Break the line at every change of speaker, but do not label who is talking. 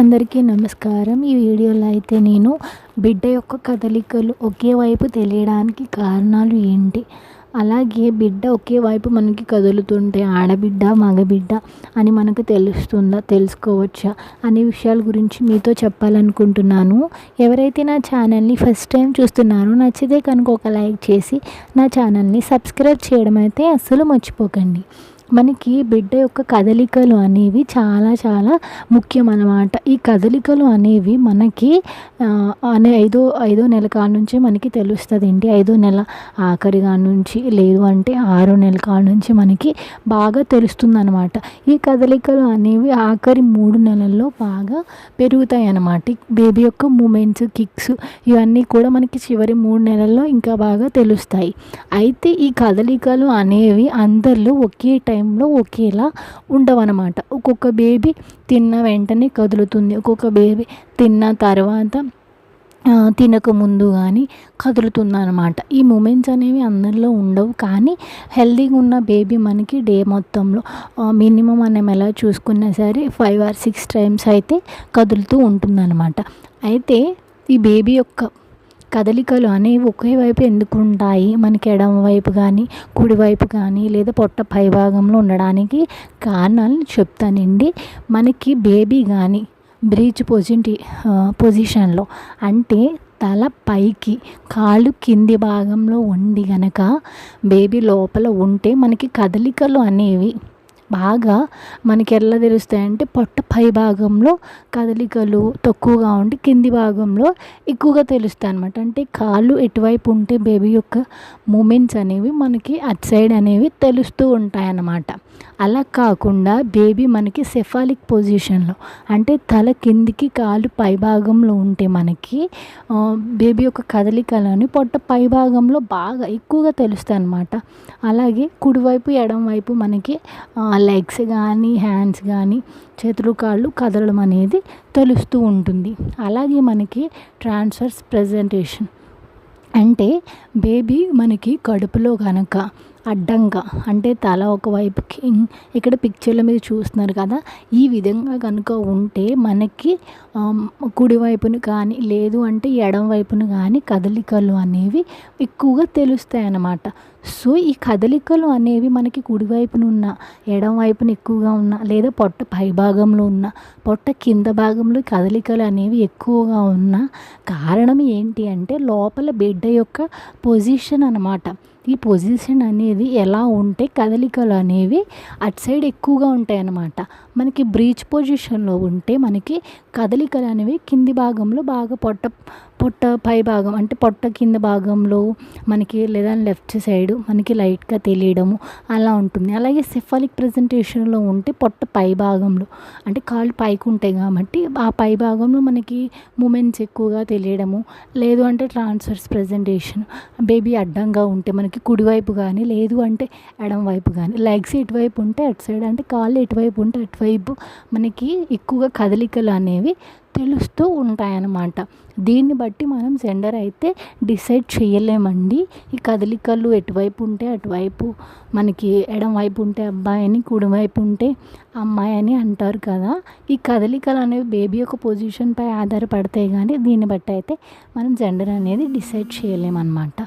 అందరికీ నమస్కారం. ఈ వీడియోలో అయితే నేను బిడ్డ యొక్క కదలికలు ఒకే వైపు తెలియడానికి కారణాలు ఏంటి? అలాగే బిడ్డ ఒకే వైపు మనకి కదులుతుంటే ఆడబిడ్డ మగబిడ్డ అని మనకు తెలుస్తుందా తెలుసుకోవచ్చా అనే విషయాల గురించి మీతో చెప్పాలనుకుంటున్నాను. ఎవరైతే నా ఛానల్ని ఫస్ట్ టైం చూస్తున్నారో నచ్చితే కనుక ఒక లైక్ చేసి నా ఛానల్ని సబ్స్క్రైబ్ చేయడం అయితే అస్సలు మర్చిపోకండి. మనకి బిడ్డ యొక్క కదలికలు అనేవి చాలా చాలా ముఖ్యం అన్నమాట ఈ కదలికలు అనేవి మనకి అనే ఐదో ఐదో నెల కాడ నుంచి మనకి తెలుస్తుంది ఏంటి ఐదో నెల ఆఖరి కాడ నుంచి లేదు అంటే ఆరో నెల కాడ నుంచి మనకి బాగా తెలుస్తుంది అనమాట ఈ కదలికలు అనేవి ఆఖరి మూడు నెలల్లో బాగా పెరుగుతాయి అన్నమాట బేబీ యొక్క మూమెంట్స్ కిక్స్ ఇవన్నీ కూడా మనకి చివరి మూడు నెలల్లో ఇంకా బాగా తెలుస్తాయి. అయితే ఈ కదలికలు అనేవి అందరిలో ఒకే టైం టైంలో ఒకేలా ఉండవన్నమాట. ఒక్కొక్క బేబీ తిన్న వెంటనే కదులుతుంది. ఒక్కొక్క బేబీ తిన్న తర్వాత తినక ముందు కానీ కదులుతుందన్నమాట. ఈ మూమెంట్స్ అనేవి అందరిలో ఉండవు. కానీ హెల్తీగా ఉన్న బేబీ మనకి డే మొత్తంలో మినిమం మనం ఎలా చూసుకున్నా సరే ఫైవ్ ఆర్ సిక్స్ టైమ్స్ అయితే కదులుతూ ఉంటుందన్నమాట. అయితే ఈ బేబీ యొక్క కదలికలు అనేవి ఒకే వైపు ఎందుకు ఉంటాయి? మనకి ఎడమ వైపు కానీ కుడివైపు కానీ లేదా పొట్ట పైభాగంలో ఉండడానికి కారణాలు చెప్తానండి. మనకి బేబీ కానీ బ్రీచ్ పొజిటి పొజిషన్లో అంటే తల పైకి కాళ్ళు కింది భాగంలో ఉండి గనక బేబీ లోపల ఉంటే మనకి కదలికలు అనేవి బాగా మనకి ఎలా తెలుస్తాయంటే పొట్ట పై భాగంలో కదలికలు తక్కువగా ఉండి కింది భాగంలో ఎక్కువగా తెలుస్తాయి అనమాట అంటే కాళ్ళు ఎటువైపు ఉంటే బేబీ యొక్క మూమెంట్స్ అనేవి మనకి అట్ సైడ్ అనేవి తెలుస్తూ ఉంటాయి అన్నమాట అలా కాకుండా బేబీ మనకి సెఫాలిక్ పొజిషన్లో అంటే తల కిందికి కాలు పై భాగంలో ఉంటే మనకి బేబీ యొక్క కదలికలని పొట్ట పై భాగంలో బాగా ఎక్కువగా తెలుస్తాయి అన్నమాట అలాగే కుడివైపు ఎడం వైపు మనకి లెగ్స్ కానీ హ్యాండ్స్ కానీ చేతులు కాళ్ళు కదలడం అనేది తెలుస్తూ ఉంటుంది. అలాగే మనకి ట్రాన్స్ఫర్స్ ప్రజెంటేషన్. అంటే బేబీ మనకి కడుపులో కనుక అడ్డంగా. అంటే తల ఒకవైపుకి ఇక్కడ పిక్చర్ల మీద చూస్తున్నారు కదా? ఈ విధంగా కనుక ఉంటే మనకి కుడివైపును కానీ లేదు అంటే ఎడం వైపును కానీ కదలికలు అనేవి ఎక్కువగా తెలుస్తాయి అన్నమాట. సో ఈ కదలికలు అనేవి మనకి కుడివైపున ఉన్న ఎడం వైపున ఎక్కువగా ఉన్న లేదా పొట్ట పై భాగంలో ఉన్న పొట్ట కింద భాగంలో కదలికలు అనేవి ఎక్కువగా ఉన్న కారణం ఏంటి అంటే లోపల బిడ్డ యొక్క పొజిషన్ అనమాట ఈ పొజిషన్ అనేది ఎలా ఉంటే కదలికలు అనేవి అటు సైడ్ ఎక్కువగా ఉంటాయి అన్నమాట మనకి బ్రీచ్ పొజిషన్లో ఉంటే మనకి కదలికలు అనేవి కింది భాగంలో బాగా పొట్ట పొట్ట పై భాగం అంటే పొట్ట కింద భాగంలో మనకి లేదా లెఫ్ట్ సైడ్ మనకి లైట్గా తెలియడము అలా ఉంటుంది. అలాగే సెఫాలిక్ ప్రజెంటేషన్లో ఉంటే పొట్ట పై భాగంలో అంటే కాళ్ళు పైకి ఉంటాయి కాబట్టి ఆ పై భాగంలో మనకి మూమెంట్స్ ఎక్కువగా తెలియడము. లేదు అంటే ట్రాన్స్ఫర్స్ ప్రజెంటేషన్ బేబీ అడ్డంగా ఉంటే మనకి కుడివైపు కానీ లేదు అంటే ఎడం వైపు కానీ లెగ్స్ ఇటువైపు ఉంటే అటు సైడ్ అంటే కాళ్ళు ఎటువైపు ఉంటే అటువైపు మనకి ఎక్కువగా కదలికలు అనేవి తెలుస్తూ ఉంటాయన్నమాట. దీన్ని బట్టి మనం జెండర్ అయితే డిసైడ్ చేయలేమండి. ఈ కదలికలు ఎటువైపు ఉంటే అటువైపు మనకి ఎడం వైపు ఉంటే అబ్బాయి అని కుడివైపు ఉంటే అమ్మాయి అని అంటారు కదా. ఈ కదలికలు అనేవి బేబీ యొక్క పొజిషన్పై ఆధారపడతాయి కానీ దీన్ని బట్టి అయితే మనం జెండర్ అనేది డిసైడ్ చేయలేమన్నమాట.